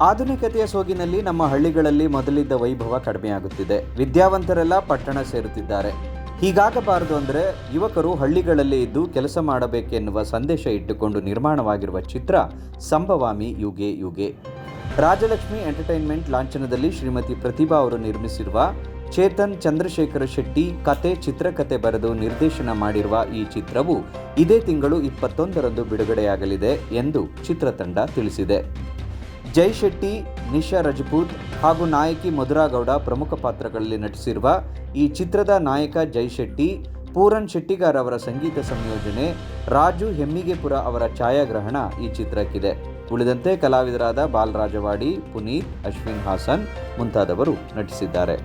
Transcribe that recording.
ಆಧುನಿಕತೆಯ ಸೋಗಿನಲ್ಲಿ ನಮ್ಮ ಹಳ್ಳಿಗಳಲ್ಲಿ ಮೊದಲಿದ್ದ ವೈಭವ ಕಡಿಮೆಯಾಗುತ್ತಿದೆ. ವಿದ್ಯಾವಂತರೆಲ್ಲ ಪಟ್ಟಣ ಸೇರುತ್ತಿದ್ದಾರೆ. ಹೀಗಾಗಬಾರದು ಅಂದರೆ ಯುವಕರು ಹಳ್ಳಿಗಳಲ್ಲಿ ಇದ್ದು ಕೆಲಸ ಮಾಡಬೇಕೆನ್ನುವ ಸಂದೇಶ ಇಟ್ಟುಕೊಂಡು ನಿರ್ಮಾಣವಾಗಿರುವ ಚಿತ್ರ ಸಂಭವಾಮಿ ಯುಗೆ ಯುಗೆ. ರಾಜಲಕ್ಷ್ಮಿ ಎಂಟರ್ಟೈನ್ಮೆಂಟ್ ಲಾಂಛನದಲ್ಲಿ ಶ್ರೀಮತಿ ಪ್ರತಿಭಾ ಅವರು ನಿರ್ಮಿಸಿರುವ ಚೇತನ್ ಚಂದ್ರಶೇಖರ ಶೆಟ್ಟಿ ಕತೆ ಚಿತ್ರಕತೆ ಬರೆದು ನಿರ್ದೇಶನ ಮಾಡಿರುವ ಈ ಚಿತ್ರವು ಇದೇ ತಿಂಗಳು ಇಪ್ಪತ್ತೊಂದರಂದು ಬಿಡುಗಡೆಯಾಗಲಿದೆ ಎಂದು ಚಿತ್ರತಂಡ ತಿಳಿಸಿದೆ. ಜೈ ಶೆಟ್ಟಿ ನಿಶಾ ರಜಪೂತ್ ಹಾಗೂ ನಾಯಕಿ ಮಧುರಾಗೌಡ ಪ್ರಮುಖ ಪಾತ್ರಗಳಲ್ಲಿ ನಟಿಸಿರುವ ಈ ಚಿತ್ರದ ನಾಯಕ ಜೈ ಶೆಟ್ಟಿ ಪೂರನ್ ಶೆಟ್ಟಿಗಾರ್ ಅವರ ಸಂಗೀತ ಸಂಯೋಜನೆ, ರಾಜು ಹೆಮ್ಮಿಗೆಪುರ ಅವರ ಛಾಯಾಗ್ರಹಣ ಈ ಚಿತ್ರಕ್ಕಿದೆ. ಉಳಿದಂತೆ ಕಲಾವಿದರಾದ ಬಾಲರಾಜವಾಡಿ, ಪುನೀತ್, ಅಶ್ವಿನ್ ಹಾಸನ್ ಮುಂತಾದವರು ನಟಿಸಿದ್ದಾರೆ.